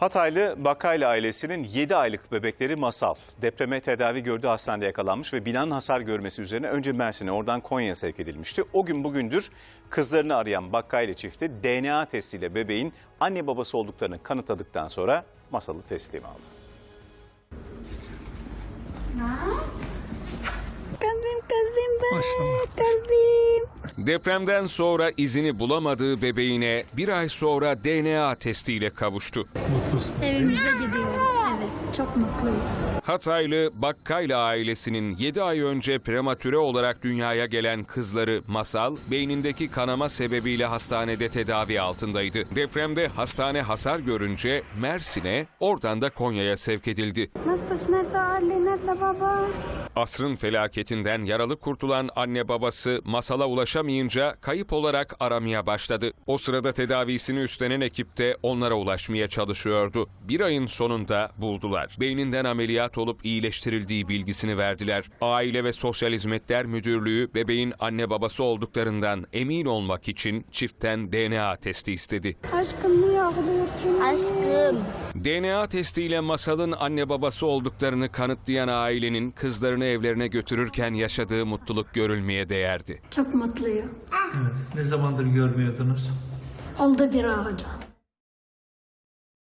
Hataylı Bakaylı ailesinin 7 aylık bebekleri Masal depreme tedavi gördüğü hastanede yakalanmış ve binanın hasar görmesi üzerine önce Mersin'e oradan Konya'ya sevk edilmişti. O gün bugündür kızlarını arayan Bakaylı çifti DNA testiyle bebeğin anne babası olduklarını kanıtladıktan sonra Masal'ı teslim aldı. Kalbim kalbim ben kalbim. Depremden sonra izini bulamadığı bebeğine bir ay sonra DNA testiyle kavuştu. Mutlusun. Evimize gidiyoruz. Evet çok mutluyuz. Hataylı Bakkaylı ailesinin 7 ay önce prematüre olarak dünyaya gelen kızları Masal, beynindeki kanama sebebiyle hastanede tedavi altındaydı. Depremde hastane hasar görünce Mersin'e, oradan da Konya'ya sevk edildi. Nasılsın? Nerede Ali? Nerede baba? Asrın felaketinden yaralı kurtulan anne babası Masal'a ulaşamayınca kayıp olarak aramaya başladı. O sırada tedavisini üstlenen ekip de onlara ulaşmaya çalışıyordu. Bir ayın sonunda buldular. Beyninden ameliyat olup iyileştirildiği bilgisini verdiler. Aile ve Sosyal Hizmetler Müdürlüğü bebeğin anne babası olduklarından emin olmak için çiftten DNA testi istedi. Aşkım niye ağlıyorsun? Aşkım. DNA testiyle Masal'ın anne babası olduklarını kanıtlayan ailenin kızlarını evlerine götürürken yaşadığı mutluluk görülmeye değerdi. Çok mutluyum. Evet. Ne zamandır görmüyordunuz? Oldu bir ağaca.